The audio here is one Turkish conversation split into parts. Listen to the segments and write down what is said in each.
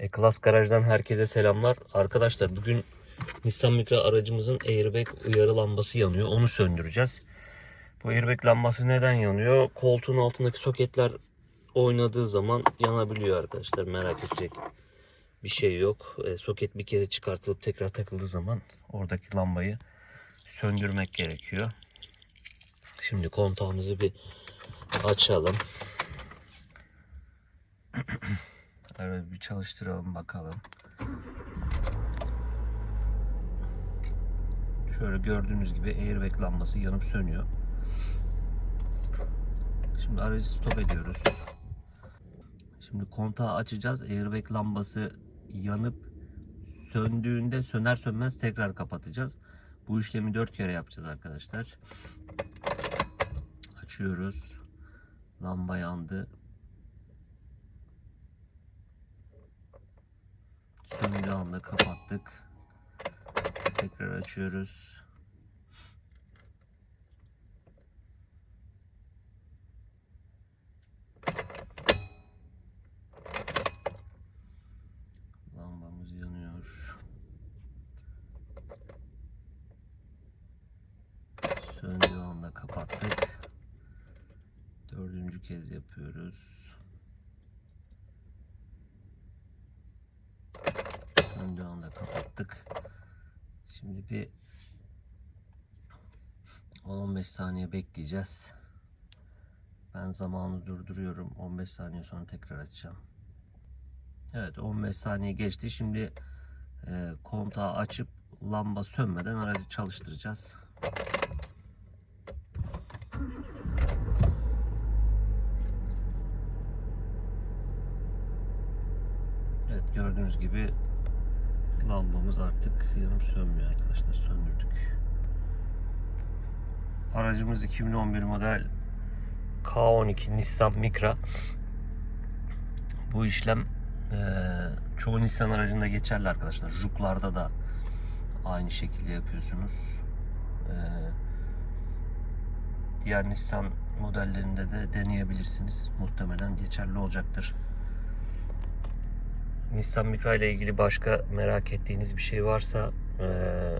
E-Class Garaj'dan herkese selamlar. Arkadaşlar bugün Nissan Micra aracımızın airbag uyarı lambası yanıyor. Onu söndüreceğiz. Bu airbag lambası neden yanıyor? Koltuğun altındaki soketler oynadığı zaman yanabiliyor arkadaşlar. Merak edecek bir şey yok. E, soket bir kere çıkartılıp tekrar takıldığı zaman oradaki lambayı söndürmek gerekiyor. Şimdi kontağımızı bir açalım. Evet bir çalıştıralım bakalım. Şöyle gördüğünüz gibi airbag lambası yanıp sönüyor. Şimdi aracı stop ediyoruz. Şimdi kontağı açacağız. Airbag lambası yanıp söndüğünde söner sönmez tekrar kapatacağız. Bu işlemi 4 kere yapacağız arkadaşlar. Açıyoruz. Lamba yandı. Söndüğü anda kapattık. Tekrar açıyoruz. Lambamız yanıyor. Söndüğü kapattık. Dördüncü kez yapıyoruz. Söndüğü anda kapattık. Şimdi bir 10-15 saniye bekleyeceğiz. Ben zamanı durduruyorum. 15 saniye sonra tekrar açacağım. Evet 15 saniye geçti. Şimdi e, kontağı açıp lamba sönmeden aracı çalıştıracağız. Evet gördüğünüz gibi lambamız artık yanıp sönmüyor arkadaşlar. Söndürdük. Aracımız 2011 model K12 Nissan Micra. Bu işlem eee, çoğu Nissan aracında geçerli arkadaşlar. Juklarda da aynı şekilde yapıyorsunuz. Eee, diğer Nissan modellerinde de deneyebilirsiniz. Muhtemelen geçerli olacaktır. Nissan Micra ile ilgili başka merak ettiğiniz bir şey varsa eee,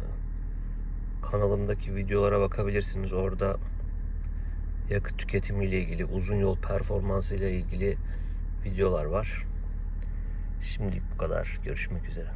kanalımdaki videolara bakabilirsiniz. Orada yakıt tüketimi ile ilgili, uzun yol performansı ile ilgili videolar var. Şimdilik bu kadar. Görüşmek üzere.